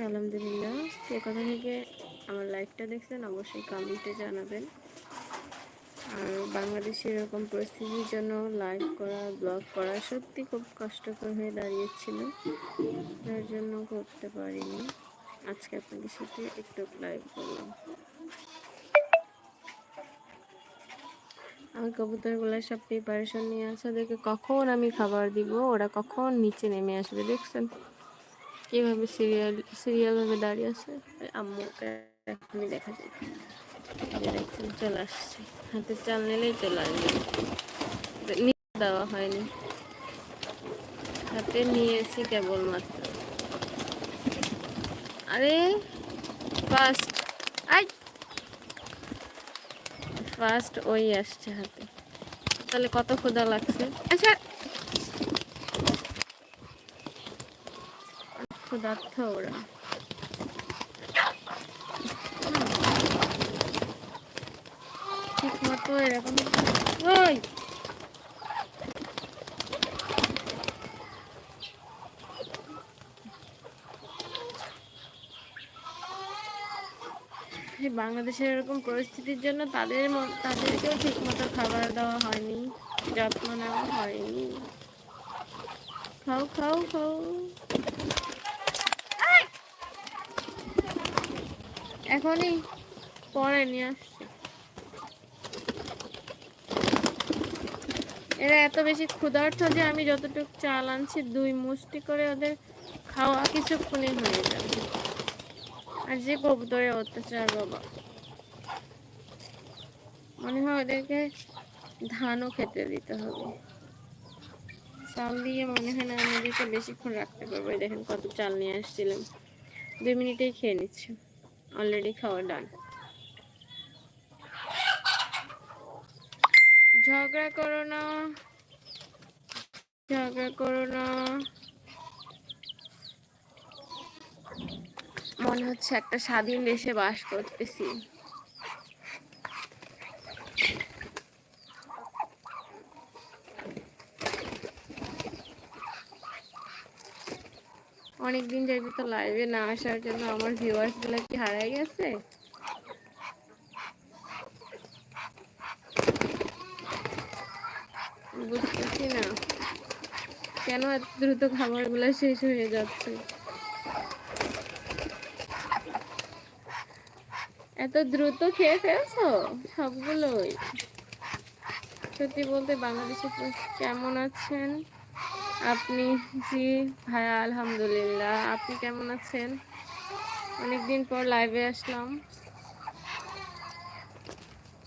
আলহামদুলিল্লাহ। সে কথা থেকে আমার লাইফটা দেখছেন, অবশ্যই কমেন্টে জানাবেন। আর বাংলাদেশে এরকম পরিস্থিতির জন্য লাইভ করা ব্লগ করা সত্যি খুব কষ্টকর হয়ে দাঁড়িয়েছিল। যার জন্য করতে পারিনি। আজকে আপনাদের সাথে একটু লাইভ করলাম। আমি কবুতরগুলো সব প্রিপারেশন নিয়ে আছে। দেখে কখন আমি খাবার দিব, ওরা কখন নিচে নেমে আসবে, দেখছেন? কীভাবে সিরিয়াল সিরিয়াল ভাবে দাঁড়িয়ে আছে? আম্মুকে এখনই দেখা যায় দেখছেন, চলে আসছে। হাতে চাল নিলেই চলে আসবে। নিচে দেওয়া হয়নি। হাতে নিয়েছি কেবলমাত্র। আরে ফার্স্ট আই! ফার্স্ট ওই আসছে হাতে। তাহলে কত ক্ষুধা লাগছে? আচ্ছা ক্ষুধার্থ ওরা। ঠিক মতো এরকম ওই! বাংলাদেশের এরকম পরিস্থিতির জন্য তাদের তাদেরকেও ঠিক মতো খাবার দেওয়া হয়নি, যত্ন নেওয়া হয়নি। খাও খাও খাও। এখনই পরে নিয়ে আসছে। এরা এত বেশি ক্ষুধার্ত যে আমি যতটুকু চাল আনছি, দুই মুষ্টি করে ওদের খাওয়া কিছুক্ষণে হয়ে যাবে। আর যে কবুতরে অত্যাচার বাবা। মনে হয় ওদেরকে ধানও খেতে দিতে হবে। চাল দিয়ে মনে হয় না আমি ওদেরকে বেশিক্ষণ রাখতে পারব। দেখেন কত চাল নিয়ে আসছিলাম। দুই মিনিটেই খেয়ে নিচ্ছে। অলরেডি খাওয়া ডান ঝগড়া করো না। ঝগড়া করো না। মনে হচ্ছে একটা স্বাধীন দেশে বাস করতেছি। অনেকদিন যাবি তো লাইভে না আসার জন্য আমার ভিউয়ার্সগুলো কি হারাই গেছে? বুঝতেছি না। কেন এত দ্রুত খাবারগুলো শেষ হয়ে যাচ্ছে? এত দ্রুত খেয়ে ফেলছো সবগুলোই? সত্যি বলতে বাংলাদেশে কেমন আছেন? আপনি জি, ভাইয়া, আলহামদুলিল্লাহ। আপনি কেমন আছেন? অনেকদিন পর লাইভে আসলাম।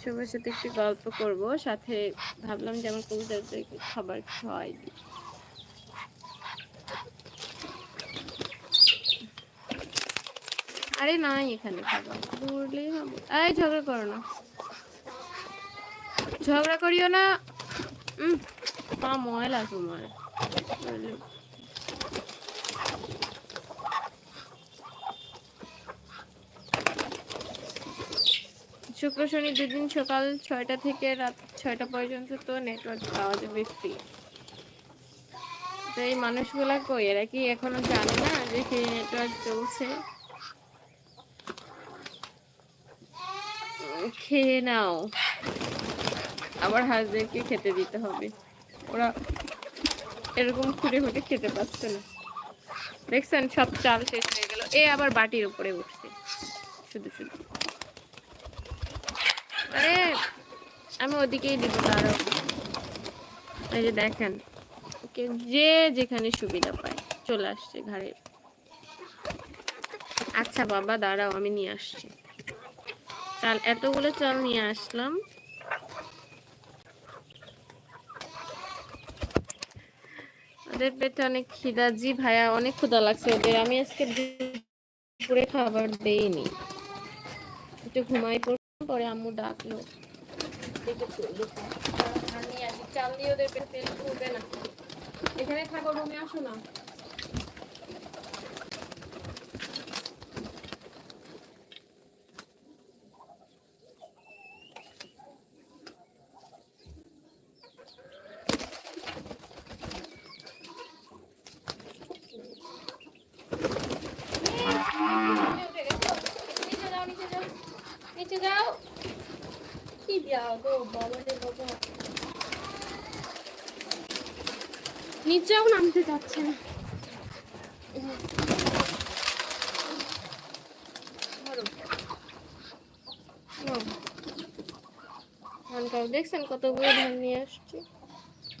সবার সাথে একটু গল্প করব, সাথে ভাবলাম যে আমার কবুতরদেরকে খাবার খাওয়াই আরে নাই এখানে খাবার। দৌড়লেই হবে। এই, ঝগড়া করো না। ঝগড়া করিও না। ময়লা তোমার। শুক্র শনি দুদিন সকাল ছয়টা থেকে রাত ছয়টা পর্যন্ত তো নেটওয়ার্ক পাওয়া যাবে ফ্রি তো এই মানুষগুলা কই? এরা কি এখনও জানে না যে ফ্রি নেটওয়ার্ক চলছে? খেয়ে নাও। আবার হাজবেন্ডকে খেতে দিতে হবে। ওরা এরকম খুঁড়ে খুঁটে খেতে পাচ্ছে না। দেখছেন সব চাল শেষ হয়ে গেল। এ আবার বাটির উপরে উঠছে। শুধু শুধু। আরে, আমি ওদিকেই দিব দাঁড়াও এই যে দেখেন যে যেখানে সুবিধা পায় চলে আসছে ঘাড়ে আচ্ছা বাবা, দাঁড়াও, আমি নিয়ে আসছি। চাল, এতগুলো চাল নিয়ে আসলাম। ওদের পেটে অনেক খিদা। জি ভাইয়া, অনেক ক্ষুধা লাগছে ওদের আমি আজকে দুপুরে খাবার দেইনি। একটু ঘুমাই পড়লাম, পরে আম্মু ডাকলো। আমি আজকে চাল দিয়ে ওদের পেটে পড়বে না। এখানে থাকো, রুমে আসো না। নিচেও নামতে চাচ্ছে না। ধান দেখছেন কতগুলো ধান নিয়ে আসছি।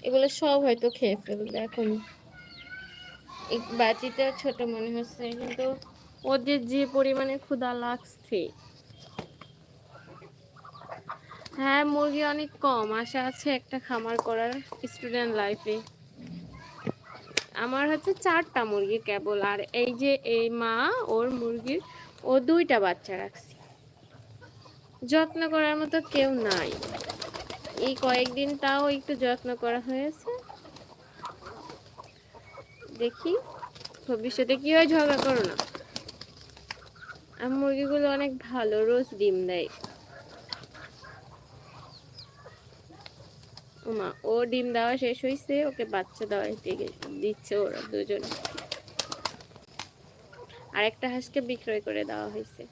এগুলো সব হয়তো খেয়ে ফেলবে এখন। বাটিটা ছোট মনে হচ্ছে, কিন্তু ওদের যে পরিমাণে ক্ষুধা লাগছে। হ্যাঁ মুরগি অনেক কম। আশা আছে একটা খামার করার স্টুডেন্ট লাইফে। আমার হচ্ছে চারটা মুরগি কেবল, আর এই যে এই মা, ওর মুরগির, ও দুইটা বাচ্চা রাখছি। যত্ন করার মতো কেউ নাই। এই কয়েকদিন তাও একটু যত্ন করা হয়েছে। দেখি, ভবিষ্যতে কি হয় ঝগড়া করো না। আর মুরগিগুলো অনেক ভালো, রোজ ডিম দেয়। ওমা ও ডিম দেওয়া শেষ হয়েছে ওকে বাচ্চা দেওয়া দিচ্ছে ওরা দুজন। আর একটা হাঁসকে বিক্রয় করে দেওয়া হয়েছে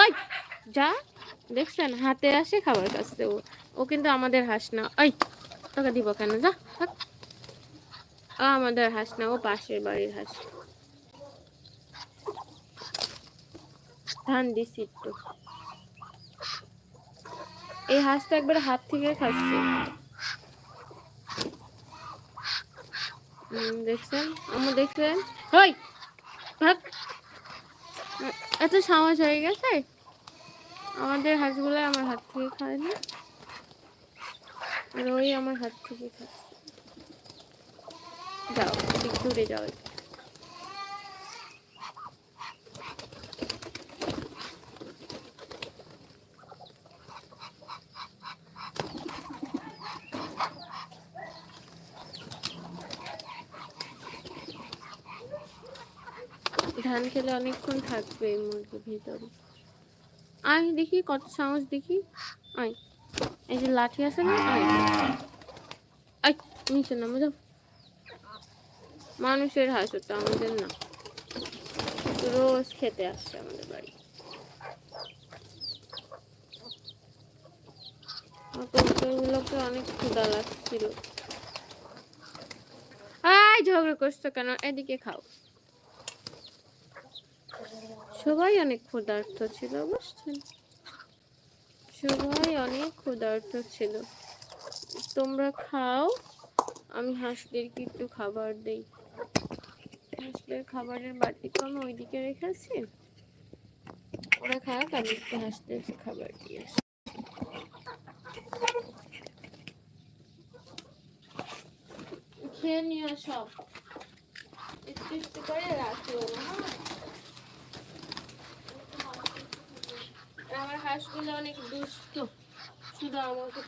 ওই, যা, দেখছেন, হাতে আসে খাবার কাছে ও। ও কিন্তু আমাদের হাঁস না। ওই, তোকে দিব কেন? যা আমাদের হাঁস না, ও পাশের বাড়ির হাঁস। ধান দিছি একটু। এই হাঁসটা একবার হাত থেকে খাচ্ছে। দেখছেন? আমার দেখছেন ভাগ। এত সাহস হয়ে গেছে? আমাদের হাঁসগুলো আমার হাত থেকে খায় না। আর ওই আমার হাত থেকে খাচ্ছে। যাও, একটু দূরে যাও ধান খেলে অনেকক্ষণ থাকবে এই মুরগির ভিতরে। আয়, দেখি কত সাহস, দেখি। আয়। এই যে লাঠি আছে না, আয়। নিচে নামে, যাও। মানুষের হাঁস হতো আমাদের না। রোজ খেতে আসছে আমাদের বাড়ি। অনেক ক্ষুদা লাগছিল। ঝগড়া করছ কেন? এদিকে খাও। সবাই অনেক ক্ষুধার্ত ছিল, বুঝছেন? সবাই অনেক ক্ষুধার্ত ছিল। তোমরা খাও, আমি হাঁসদেরকে একটু খাবার দেই। হাঁসদের খাবারের বাটি তো আমি ওইদিকে রেখেছি। ওরা খাক, আমি একটু হাঁসদের খাবার দিয়ে আসি। খেয়ে নিও সব। একটু একটু করে রাখি না হ্যাঁ? আমার হাঁসগুলো অনেক দুষ্ট। শুধু আমাকে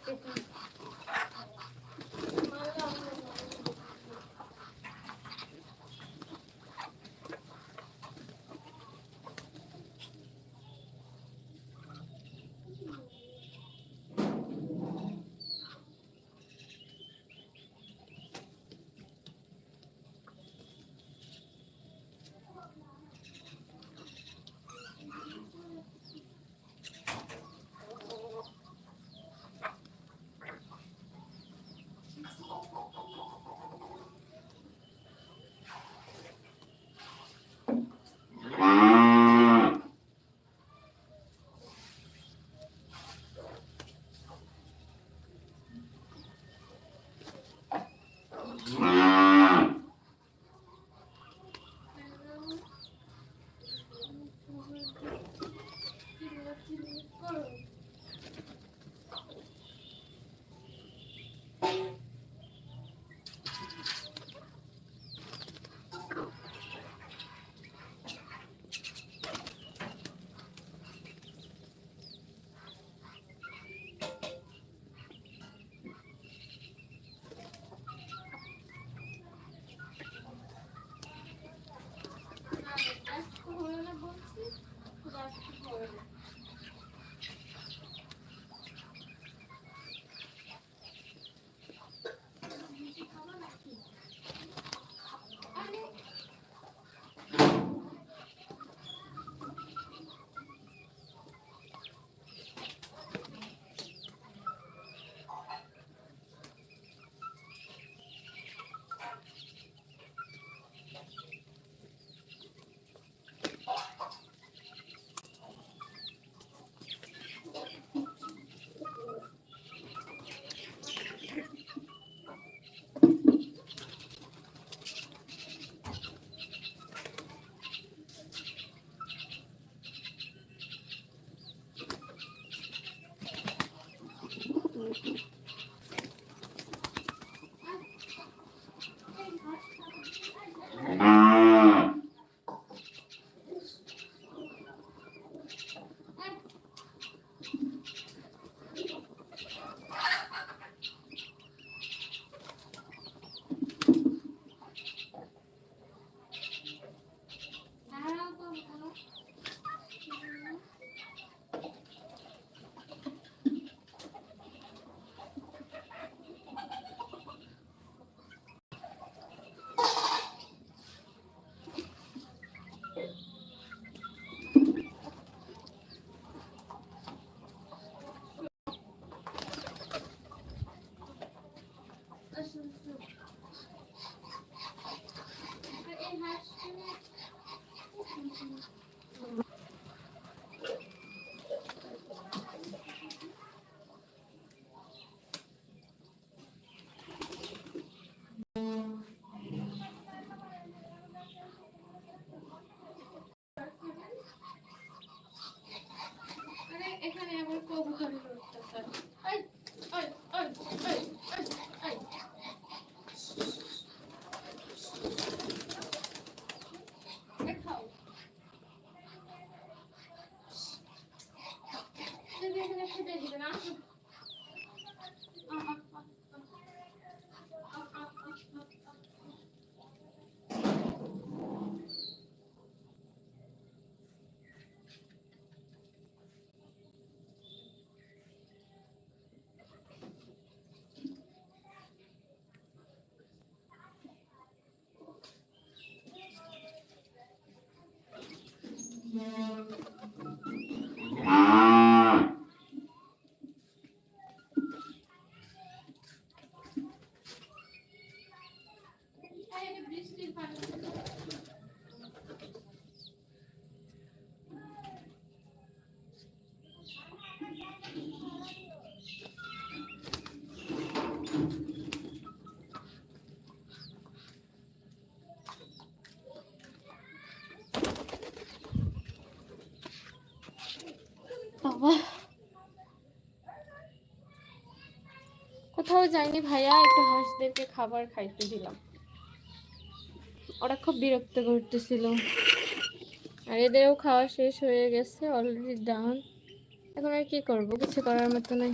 是是 খেতে দিবে না কোথাও যাইনি ভাইয়া একটু হাঁসদেরকে খাবার খাইতে দিলাম। ওরা খুব বিরক্ত করতেছিল। আর এদেরও খাওয়া শেষ হয়ে গেছে অলরেডি ডান এখন আর কি করব কিছু করার মতো নাই।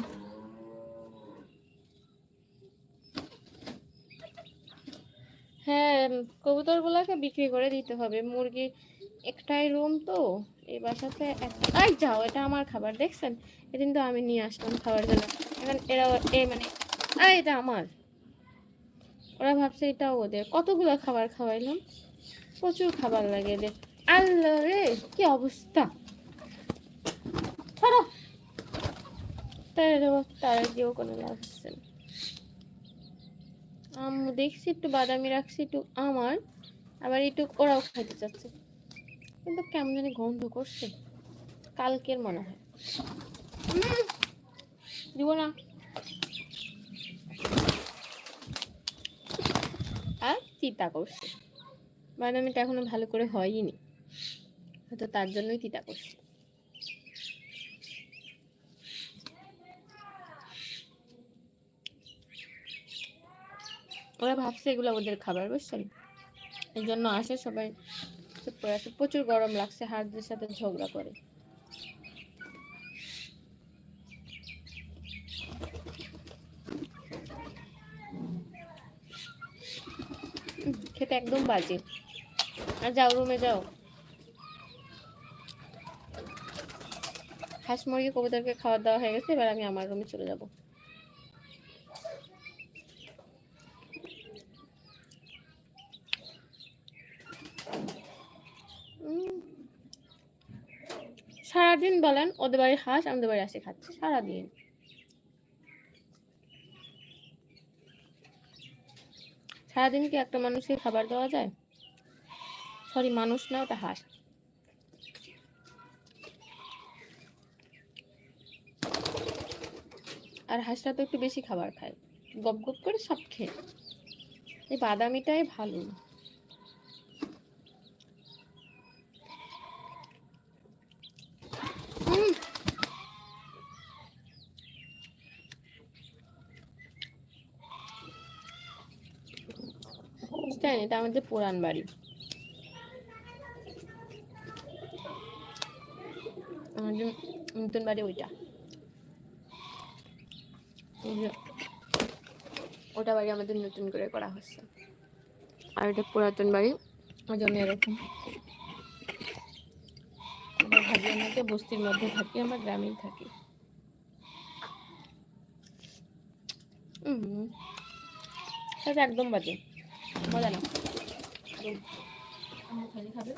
হ্যাঁ কবুতর গুলাকে বিক্রি করে দিতে হবে। মুরগি একটাই রুম তো এই বাসাতে এক- এই যাও এটা আমার খাবার দেখছেন? এদিন তো আমি নিয়ে আসলাম খাওয়ার জন্য। এখন এরা এ মানে এই এটা আমার। ওরা ভাবছে এটাও ওদের। কতগুলো খাবার খাওয়াইলাম? প্রচুর খাবার লাগে এদের। আল্লাহ রে, কি অবস্থা? তারা গিয়েও কোনো না। আম দেখছি, একটু বাদামি রাখছি, একটু আমার। আবার একটু ওরাও খাইতে চাচ্ছে। কিন্তু কেমন জানি গন্ধ করছে। কালকের মনে হয়। দিব না আর তিতা করছে। বাদামিটা এখনও ভালো করে হয়নি হয়তো তার জন্যই তিতা ওরা ভাবছে এগুলো ওদের খাবার, বুঝছেন? এই জন্য আসে সবাই। চুপ করে আসে প্রচুর গরম লাগছে, হাড়দের সাথে ঝগড়া করে। উম, একদম বাজে। আর যাও রুমে যাও। হাঁস মুরগি কবুতরকে খাওয়া দাওয়া হয়ে গেছে এবার আমি আমার রুমে চলে যাব। সারাদিন বলেন ওদের বাড়ির হাঁস আমাদের বাড়ি আসে খাচ্ছে সারাদিন। সারাদিন কি একটা মানুষকে খাবার দেওয়া যায়? সরি, মানুষ না, ওটা হাঁস। আর হাঁসটা তো একটু বেশি খাবার খায়। গপ গপ করে সব খেয়ে। এই বাদামিটাই ভালো। এটা আমাদের পুরান বাড়ি। আমাদের নতুন বাড়ি ওইটা। ওটা বাড়ি আমাদের নতুন করে করা হচ্ছে। আর এটা পুরাতন বাড়ি। ওই এরকম আমাকে বস্তির মধ্যে থাকি, আমরা গ্রামেই থাকি। একদম বাজে। মজা না খাবেন? আমার খালি খাবে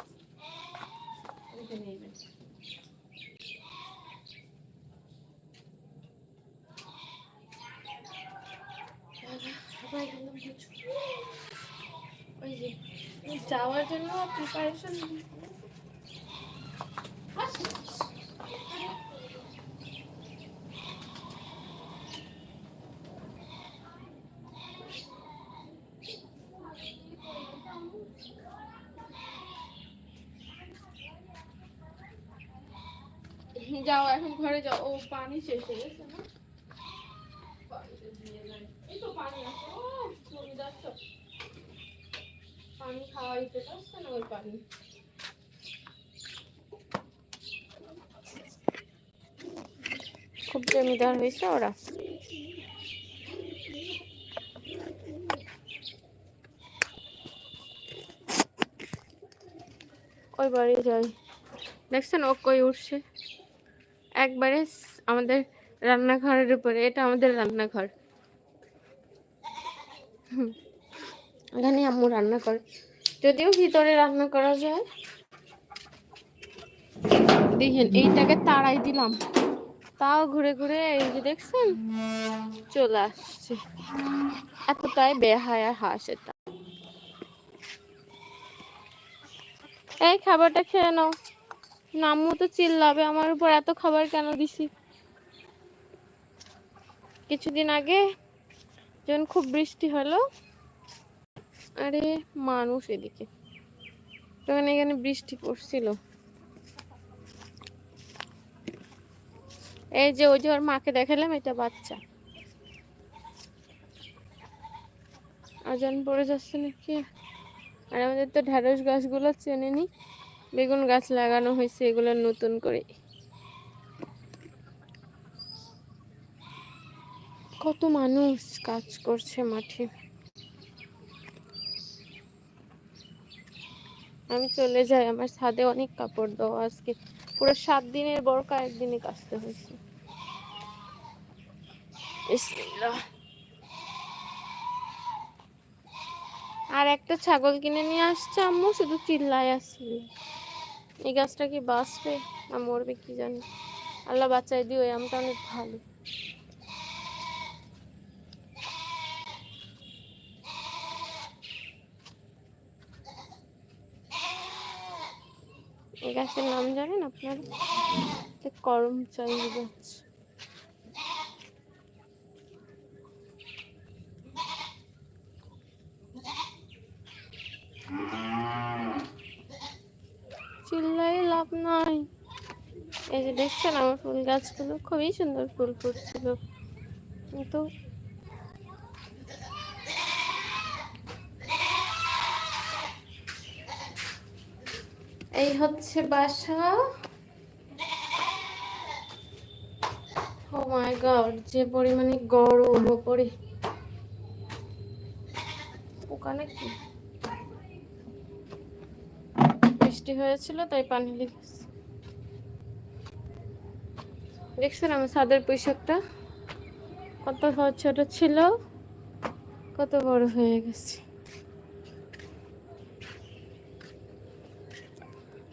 যাওয়ার জন্য প্রিপারেশন যাও এখন ঘরে যাও। ও পানি শেষ হয়ে গেছে না। এই তো পানি না ওই পানি। খুব জমিদার হয়েছে ওরা। ওই বাড়ি যাই। দেখছেন ও কই উঠছে? একবারে আমাদের রান্নাঘরের উপরে, এটা আমাদের রান্নাঘর। এখানে আম্মু রান্না করে। যদিও ভিতরে রান্না করা যায়। দেখেন, এইটাকে তাড়াই দিলাম। তাও ঘুরে ঘুরে এই যে দেখছেন, চলে আসছে। এতটাই বেহায়া হাঁস এটা। এই খাবারটা খেয়ে নাও। নামু তো চিল্লাবে, আমার উপর এত খাবার কেন দিছি? কিছুদিন আগে যখন খুব বৃষ্টি হলো, আরে মানুষ এদিকে। তখন এখানে বৃষ্টি পড়ছিল। এই যে ওই যে ওর মাকে দেখালাম, এটা বাচ্চা। আজান পড়ে যাচ্ছে নাকি? আর আমাদের তো ঢেঁড়স গাছগুলো চেনেনি। বেগুন গাছ লাগানো হয়েছে, এগুলো নতুন করে। কত মানুষ কাজ করছে মাঠে। আমি চলে যাই, আমার ছাদে অনেক কাপড় দেওয়া আজকে। পুরো সাত দিনের বরকা একদিনে কাচতে হয়েছে। আর একটা ছাগল কিনে নিয়ে আসছে আম্মু, শুধু চিল্লায় আসছিল। এই গাছটা কি বাঁচবে না মরবে কি জানি? আল্লাহ বাচ্চাই দিও, এই আমটা অনেক ভালো। এই গাছের নাম জানেন আপনারা? করম চাই গাছ। লাভ নাই। এই যে দেখছেন, আমার ফুল গাছগুলো খুবই সুন্দর ফুল ফুটছিল। কিন্তু এই হচ্ছে বাসা। ও মাই গড যে পরিমাণে গরম ওপরে ওখানে কি? বৃষ্টি হয়েছিল, তাই পানি লেগেছে। দেখছেন আমার ছাদের পুঁইশাকটা কত ছোট ছিল, কত বড় হয়ে গেছে।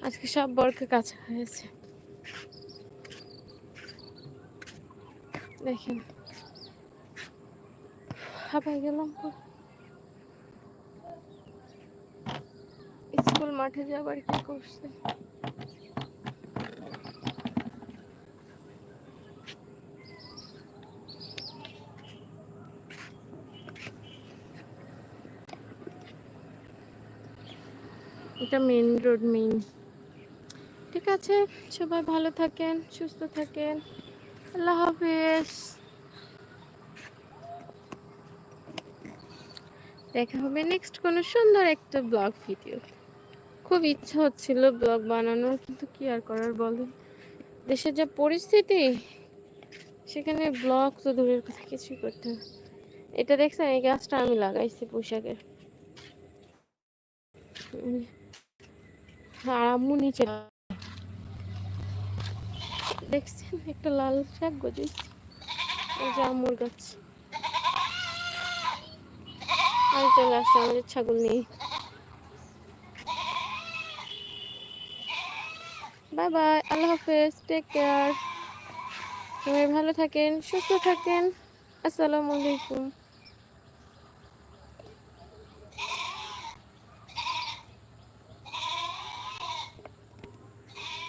আজকে সব বরকে কাছে হয়েছে। দেখেন। হাঁপাই গেলাম পুরো। স্কুল মাঠে যাবার কি করছে। এটা মেন রোড মেইন ঠিক আছে, সবাই ভালো থাকেন, সুস্থ থাকেন। আল্লাহ হাফেজ। দেখা হবে নেক্সট কোনো সুন্দর একটা ব্লগ ভিডিও খুব ইচ্ছা হচ্ছিল ব্লগ বানানোর, কিন্তু কি আর করার বলেন? দেশের যা পরিস্থিতি, সেখানে ব্লগ তো দূরের কথা, কিছুই করতে হবে এটা দেখছেন, এই গাছটা আমি লাগাইছি পোশাকের। আর আম্মু নিচে দেখছেন, একটা লাল শাক গজেছি এই যে আম্মুর গাছ। আমি চলে আসছি আমাদের ছাগল নিয়ে। বাই বাই আল্লাহ হাফেজ টেক কেয়ার সবাই ভালো থাকেন সুস্থ থাকেন। আসসালামু আলাইকুম।